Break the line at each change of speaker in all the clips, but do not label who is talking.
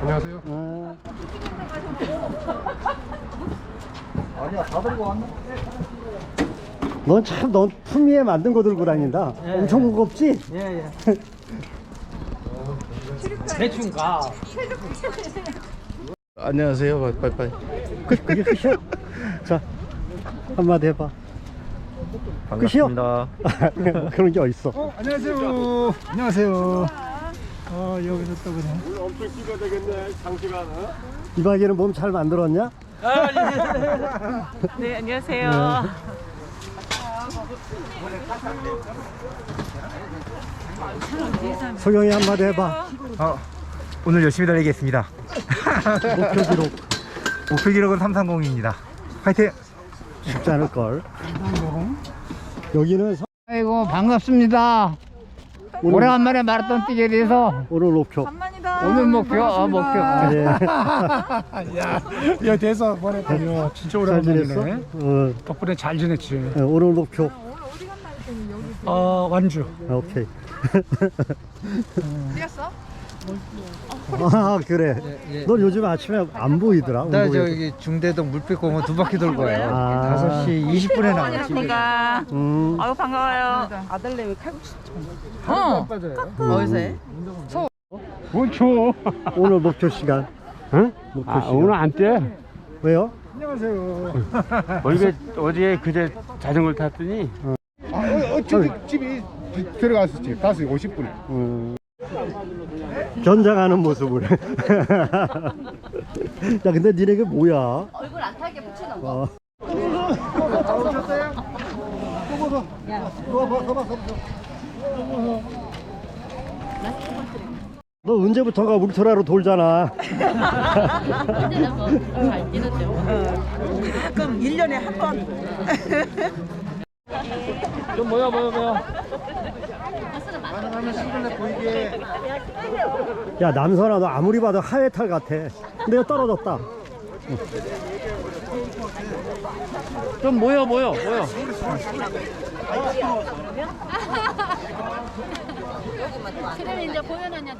안녕하세요.
아니야 다 들고 왔나?
넌 참, 넌 품위에 만든 거 들고 다닌다. 엄청 무겁지?
예, 예. 대충 가.
안녕하세요. 빠이빠이.
그, 그게 끝이야? 자, 한마디 해봐.
반갑습니다.
그런 게 어딨어.
안녕하세요. 안녕하세요. 어 여기서 또 그래.
엄청 찍어야 되겠네. 장시간.
이박이는 몸 잘 만들었냐?
네, 안녕하세요.
소경이 한마디 해봐.
어, 오늘 열심히 달리겠습니다.
목표 기록
목표 기록은 330입니다. 파이팅!
쉽지 않을 걸. 여기는 서-
아이고 반갑습니다. 오래간만에 마라톤 뛰게 돼서
오늘 목표.
오늘 목표 어, 목표.
예.
야 대사 보냈더니 진짜
잘 지냈어?
오랜만이네.
어,
덕분에 잘 지냈지.
예, 오늘 목표.
어 완주.
아, 오케이. 아 그래. 넌 요즘 아침에 안 보이더라.
나. 저기 중대동 물빛공원 두 바퀴 돌고 와요.
아.
5시 20분에 나와요.
안녕하십니까.
음,
아유, 반가워요. 아들네 왜 칼국수? 어. 어디서 해?
원초.
오늘 목표 시간. 응? 목표
아,
시간.
오늘 안 뛰어?
왜요?
어제, 어제 그제 자전거 를 탔더니
아, 어, 어차피 집이 들어갔었지. 5시 50분에.
음. 견장하는 모습을. 야, 근데 니네 그 뭐야?
얼굴 안 타게 붙이는 거.
어. 너 언제부터가 울트라로 돌잖아.
흔들려서 잘 뛰는데.
가끔 1년에 한 번.
좀 뭐야 뭐야 뭐야
야, 남선아, 너 아무리 봐도 하회탈 같아. 근데 떨어졌다.
좀 모여 모여 모여
그러면 이제 돼.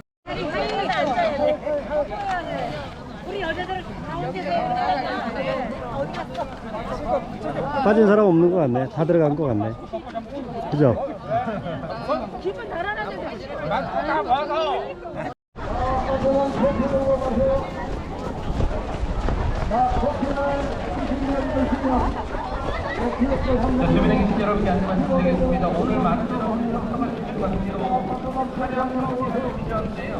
우리 여자들
빠진 사람 없는 것 같네. 다 들어간 것 같네. 그죠?
기분 달아나는
주민행신 여러분께 안내 말씀드리겠습니다. 오늘 많은 분들 오늘 협조가 주신 것 같은데요. 차량으로 미션인데요.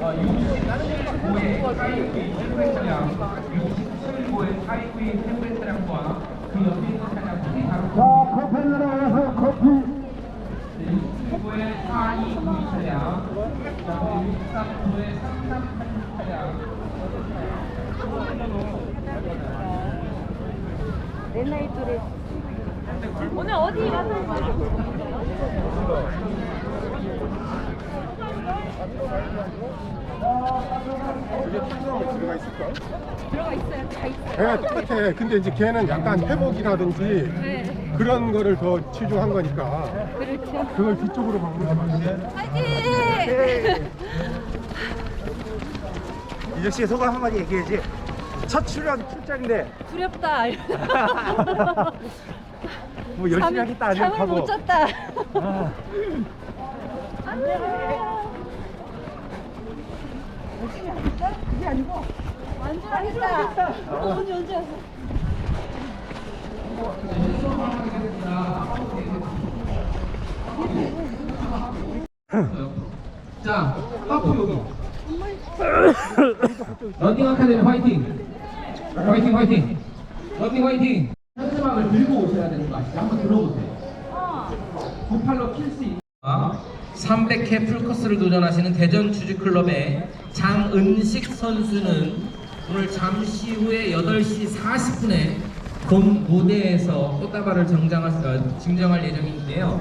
65의 하이브리 템플 차량, 67호의 하이브리 템플 차량과 그 옆에 있는 차량들이 바로 자, 커피 나와서 커피 69의 4292 차량, 그다음에 63호의 3380 차량,
오늘 어디 가서
들어가 있을까? 들어가 있어요. 다 있어요. 똑같아. 근데 이제 걔는 약간 회복이라든지 그런 거를 더 치중한 거니까. 그렇죠. 그걸 뒤쪽으로 바꾸는 게 맞지.
이적 씨 소감 한마디 얘기해야지. 첫 출연 출장인데
두렵다.
뭐 열심히 하겠다 아니면
잠을
하고.
못 잤다. 완전 하겠다. 언제 언제 왔어?
자, 하프 여기. 런닝 아카데미 화이팅! 화이팅 화이팅! 런닝 화이팅! 현수막을 들고 오셔야 되는 거 아시죠? 한번 들어보세요. 두 팔로 킬 수 있는 300회 풀코스를 도전하시는 대전 주주클럽의 장은식 선수는 오늘 잠시 후에 8시 40분에 본 무대에서 꽃다발을 정장할, 어, 증정할 예정인데요.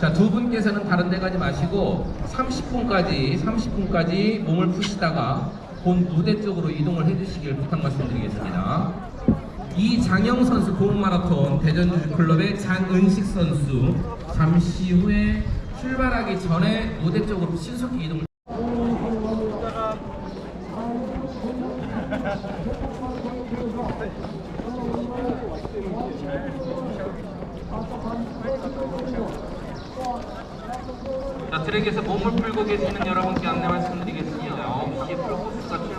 자, 두 분께서는 다른 데 가지 마시고 30분까지, 30분까지 몸을 푸시다가 본 무대 쪽으로 이동을 해주시길 부탁 말씀드리겠습니다. 이장영 선수 고흥마라톤 대전주주클럽의 장은식 선수 잠시 후에 출발하기 전에 무대 쪽으로 신속히 이동을 자, 트랙에서 몸을 풀고 계시는 여러분께 안내 말씀드리겠습니다.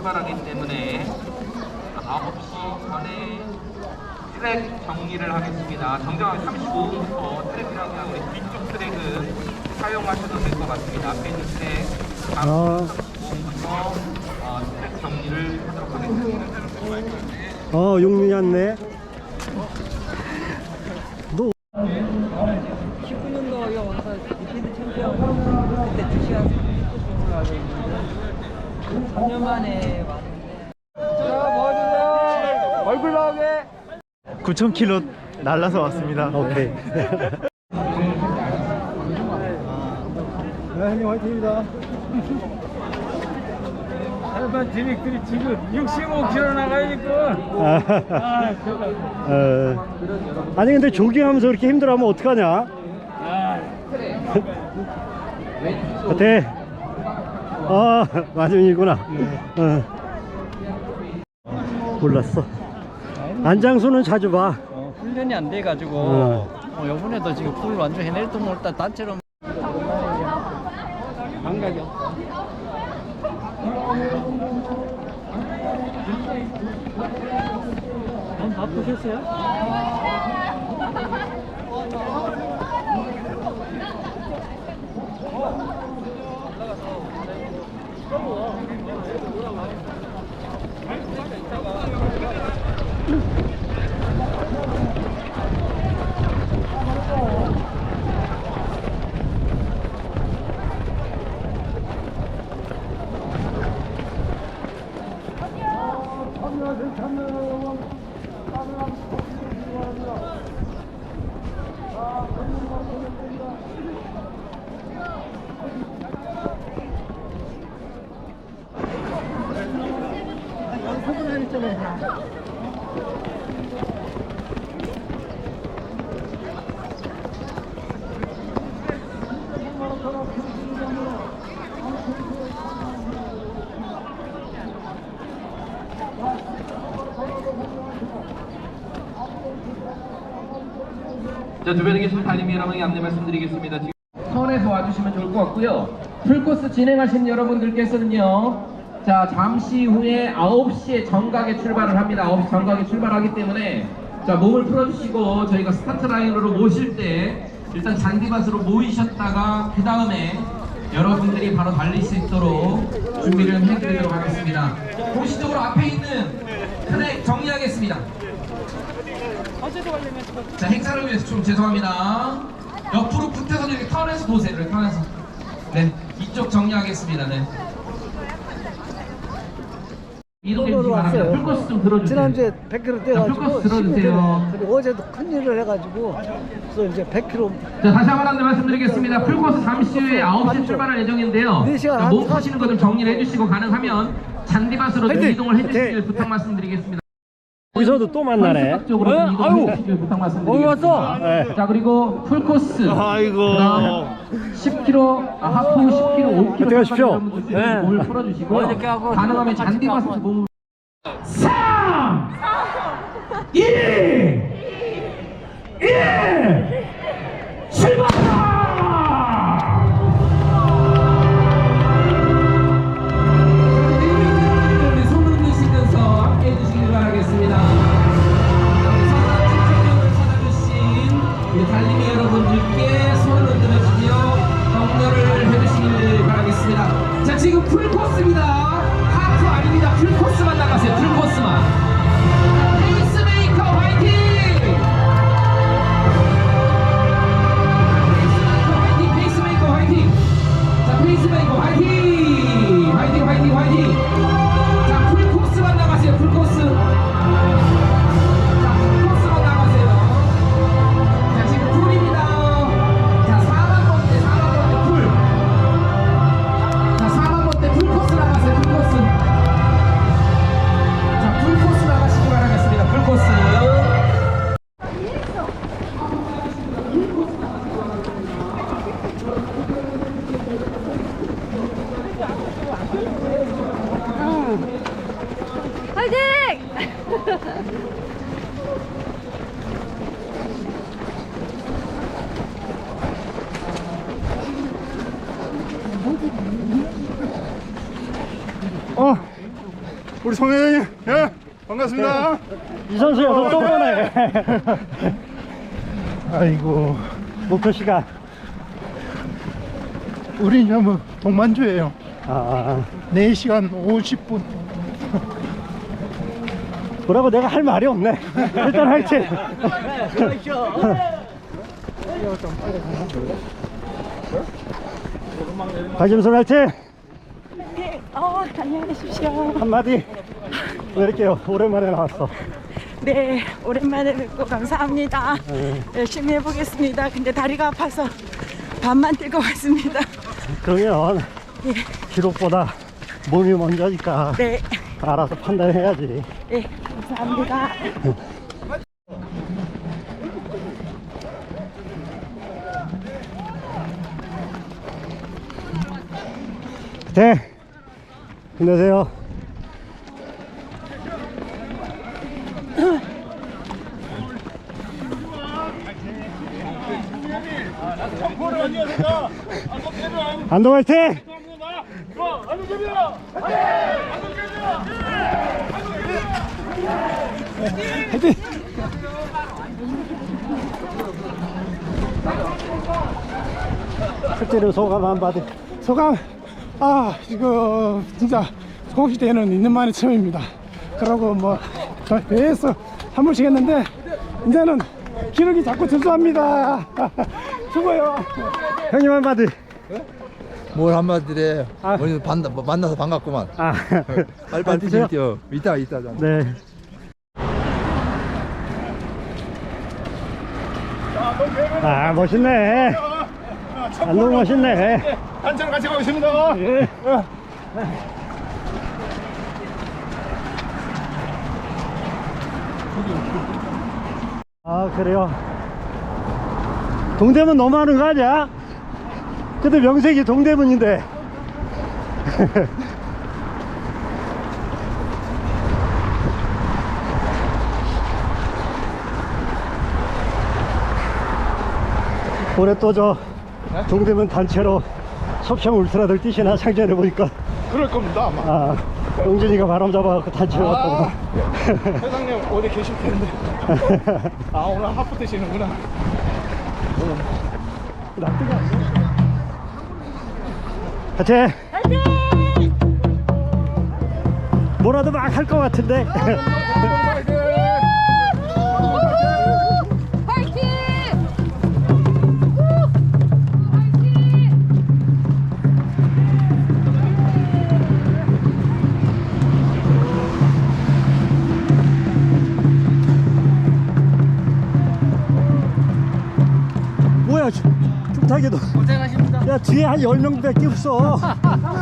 9시에 풀코스가 출발하기 때문에 9시 전에 트랙 정리를 하겠습니다. 정정한 35분부터 트랙이라고 우리 뒤쪽 트랙은 사용하셔도 될 것 같습니다. 앞에 있는 트랙
아,
35분부터 어, 트랙 정리를 하도록 하겠습니다.
어, 용민이 왔네. 너
19년도 여기 와서 리피드 챔피언 그때 2시간 30분 올라가고 있는데 3년 만에 왔는데
얼굴 나오게
9,000km 날라서 왔습니다. 오케이. 네, 형님 화이팅입니다.
일반 디렉들이 지금 65km 나가니까
어, 아니 근데 조깅하면서 그렇게 힘들어하면 어떡하냐? 네. 아 마중이구나. 어. 몰랐어. 안장수는 자주 봐.
어, 훈련이 안 돼가지고
어.
어, 이번에도 지금 풀 완전 해낼도 못다 단체로 안 바쁘셨어요? Thank you.
자, 주변에 계신 달리미 여러분에게 안내 말씀드리겠습니다. 지금 선에서 와주시면 좋을 것 같고요. 풀코스 진행하신 여러분들께서는요. 자, 잠시 후에 9시에 정각에 출발을 합니다. 9시 정각에 출발하기 때문에 자, 몸을 풀어주시고 저희가 스타트 라인으로 모실 때 일단 잔디밭으로 모이셨다가 그 다음에 여러분들이 바로 달릴 수 있도록 준비를 해드리도록 하겠습니다. 공식적으로 앞에 있는 트랙 정리하겠습니다. 자 행사를 위해서 좀 죄송합니다. 옆으로 붙어서 이렇게 턴해서 도세요. 이렇게 턴해서. 네 이쪽 정리하겠습니다. 네. 이동해 주시기 바랍니다. 풀코스 좀 들어주세요.
지난주에 100km
자,
뛰어가지고
풀코스 들어주세요.
10분 그리고 어제도 큰 일을 해가지고 그래서 이제 100km
자 다시 한번 안내 말씀드리겠습니다. 풀코스 잠시 후에 9시 출발할 예정인데요. 자,
몸40
푸시는 거 좀 정리를 해주시고 가능하면 잔디밭으로 좀! 이동을 해주시길! 부탁 말씀드리겠습니다.
여기서도 또 만나네.
이동을
아유.
말씀드리겠습니다.
왔어? 네.
자 그리고 풀 코스
아이고.
그다음 10km 아, 하프 10km 5km
어떻게 하십시오?
네. 몸을 풀어주시고 가능하면 잔디밭에서 몸을 3 2 1 출발! 지금 풀코스입니다. 하프 아닙니다. 풀코스만 나가세요. 풀코스만. 페이스메이커 화이팅!
자 페이스메이커 화이팅! 우리 송 회장님, 예, 반갑습니다.
이 선수 여서 또 보네.
아이고,
목표 시간.
우리 이제 뭐 동만주예요.
아,
4시간 50분.
뭐라고 내가 할 말이 없네. 일단 화이팅. 박임선 화이팅.
어, 안녕히 계십시오.
한마디 드릴게요. 오랜만에 나왔어.
네, 오랜만에 뵙고 감사합니다. 열심히 해보겠습니다. 근데 다리가 아파서 밤만 뛸 것 같습니다.
그러면 기록보다 몸이 먼저니까
네,
알아서 판단해야지.
네, 감사합니다.
네. 힘내세요. 안동 화이팅! 실제로 소감 한마디.
소감, 아, 이거 진짜 공식 때는 있는 만이 처음입니다. 그러고 뭐, 저 배에서 한 번씩 했는데, 이제는 기록이 자꾸 특수합니다. 수고요.
형님 한마디.
뭘 한마디래.
아.
오늘 반, 만나서 반갑구만.
아,
빨리빨리
드세요?
뛰어. 이따 이따 좀.
네. 아, 멋있네. 안동 멋있네.
단체로 같이 가겠습니다.
예. 아, 그래요. 동대문 너무 하는 거 아니야? 근데 명색이 동대문인데. 올해 또저 동대문 단체로 속평 울트라들 뛰시나 상전해 보니까
그럴 겁니다, 아마.
아 용진이가 바람 잡아갖고 단체로 갔다고
회장님 어디 계실 텐데. 아, 오늘 하프 뜨시는구나.
납득이 안 돼. 화이팅! 뭐라도 막 할 것 같은데 tum타게도. 고생하십니다. 야 뒤에 한 10명밖에 없어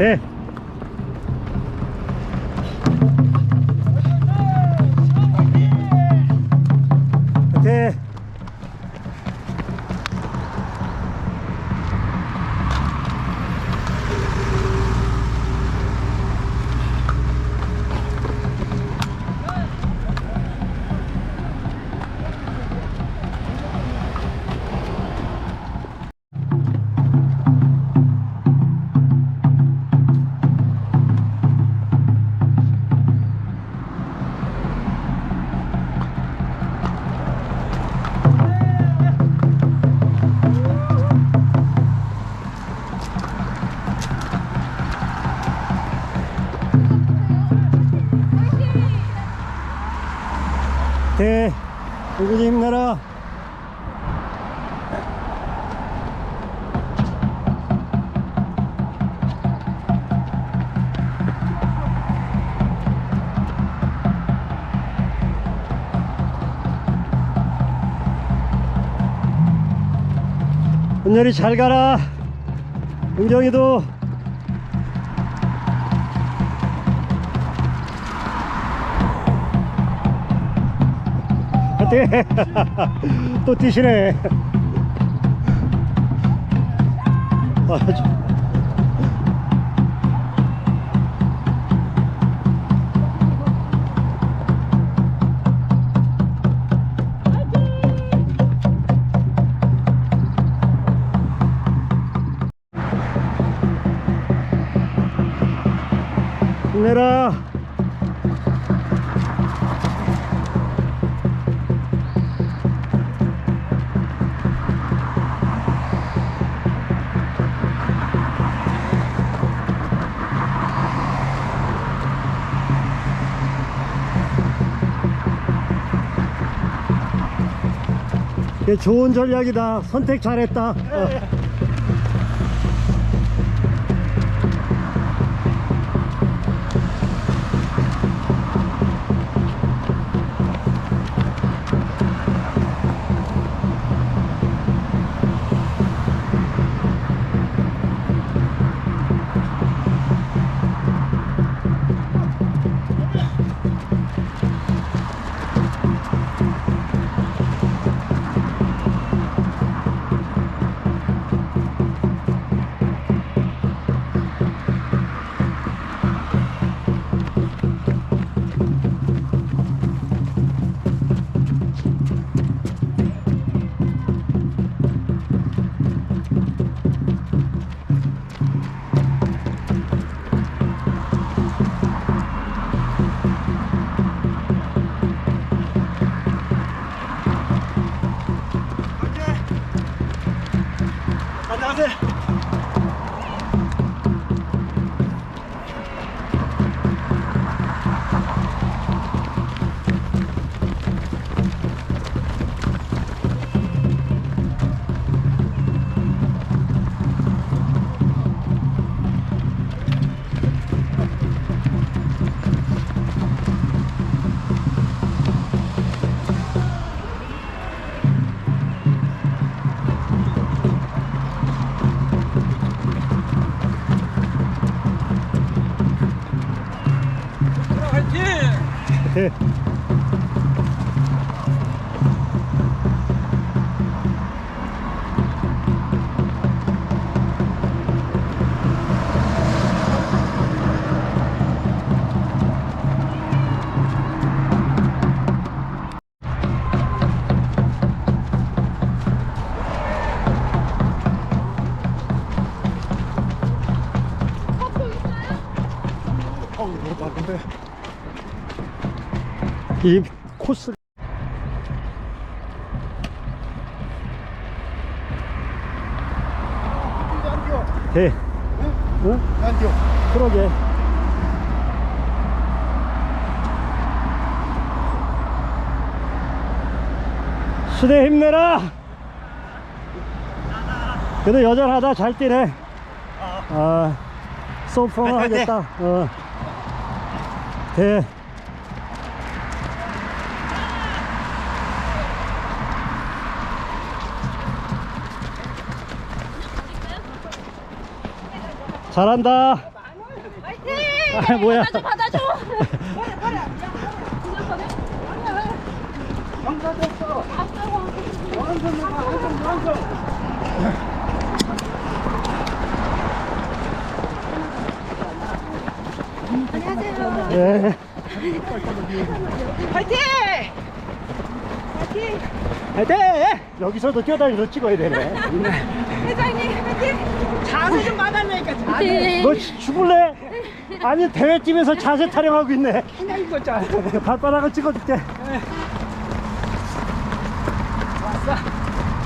네. 네. 누구지 힘내라. 은열이 잘 가라. 은정이도 화이팅! 또 뛰시네. 아, 저- 힘내라. 좋은 전략이다. 선택 잘했다. 어. 이 코스 네. 응?
안 뛰어
그러게. 수대 힘내라. 그래도 여전하다 잘 뛰네. 아, 소프로 하겠다. 어. 대. 잘한다. 아, 뭐야?
받아줘 받아줘.
네.
화이팅!
화이팅! 여기서도 뛰어다니면서 찍어야 되네.
회장님 화이팅! 자세 좀 받
너 시- 죽을래? 아니 대회팀에서 자세 타령하고 있네. 발바닥을 찍어줄게.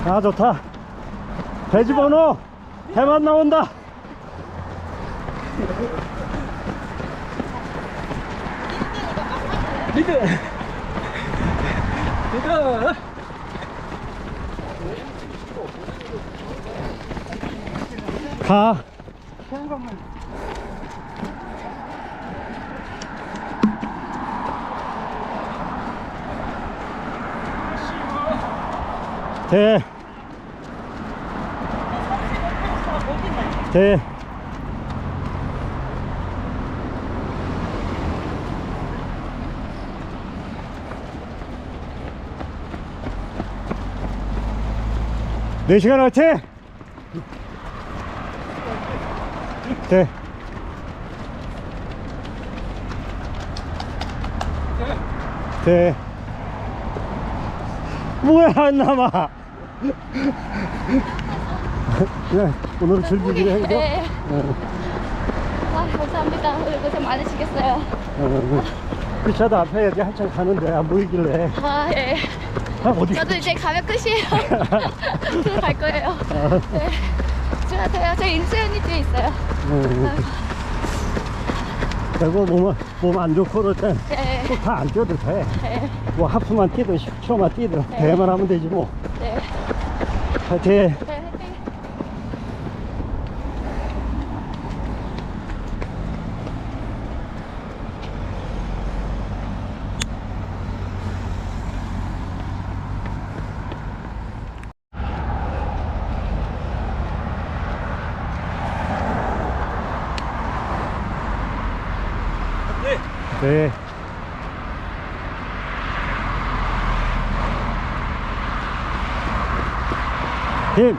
아 좋다. 배지번호 대만 나온다. 가. 대. 대. 네 시간 화 이팅! 대. 대. 뭐야 안 남아 그냥 오늘 즐기기로 해서
네. 아 감사합니다. 오늘 고생 많으시겠어요.
피차도 앞에 여기 한참 가는데 안 보이길래
아 예.
아, 어디
저도 이제 가면 끝이에요. 들어갈 거예요. 네. 수고하세요. 저 인수연이 뒤에 있어요.
그리고 몸, 몸안 좋고 그럴
네.
땐꼭다 안 뛰어도 돼.
네.
뭐 하프만 뛰든 10초만 뛰든 대만 하면 되지 뭐.
네.
파이팅.
네. 화이팅.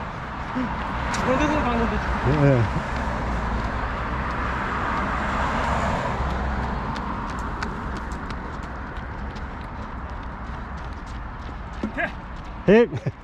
네. 힘. 네. 힘.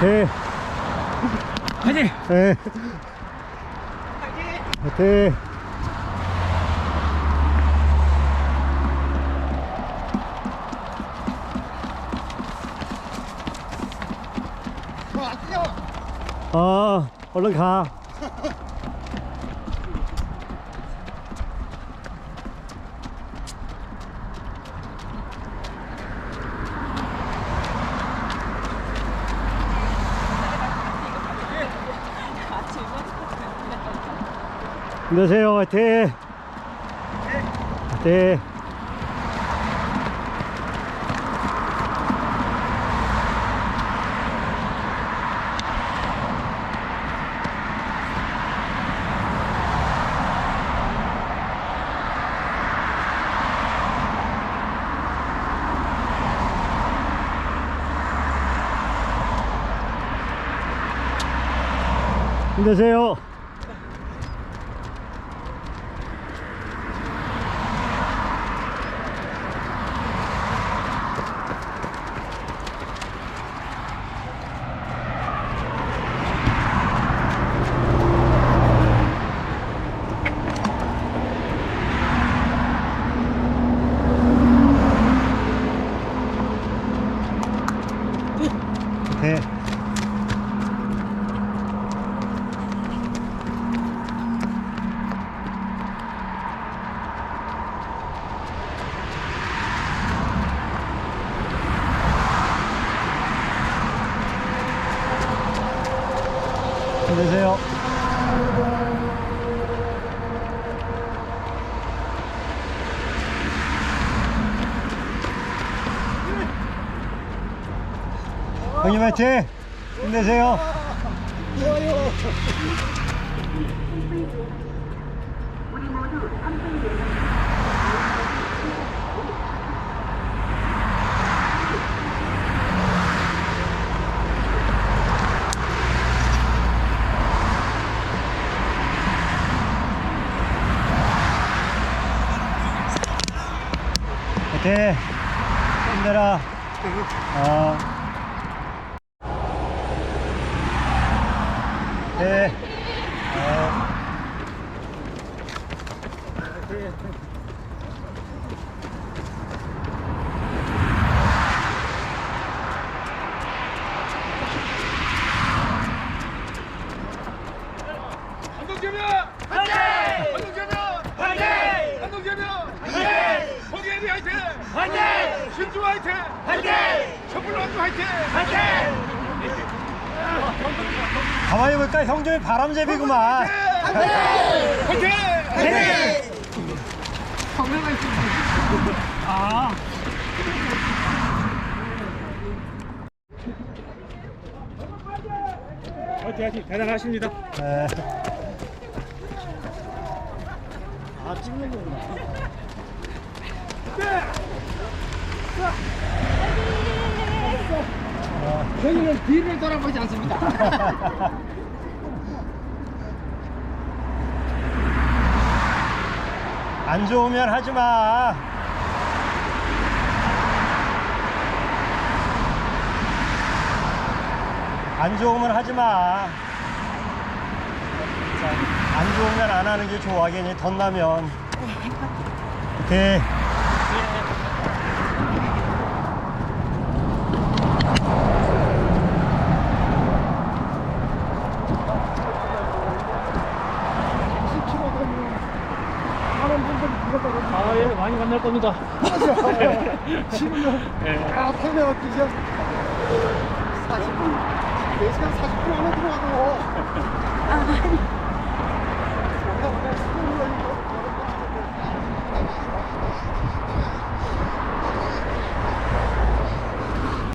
네.
화이팅!
네. 네. 어, 얼른 가. 안녕하세요. 화이팅. 화이팅. 힘내세요. 힘내세요. 형님 화이팅! 힘내세요. 화이 팅! 힘내라. 아. 네. 아.
한동재명! 화이팅! 한동재명! 화이팅! 한동재명! 화이팅! 홍예리 화이팅! 화이팅! 신주 화이팅! 화이팅! 촛불왕주 화이팅! 화이팅!
가만히 보니까 바람잡이구만.
화이팅! 화이팅! 화이팅 화이팅 대단하십니다.
네.
저희는 뒤를 돌아보지 않습니다.
안 좋으면 하지 마. 안 좋으면 하지 마. 자, 안 좋으면 안 하는 게 좋아. 괜히 덧나면. 오케이.
할 겁니다.
지금요? 네. 아, 탕배가 이제 40분, 4시간 40분 안에 들어가고. 아.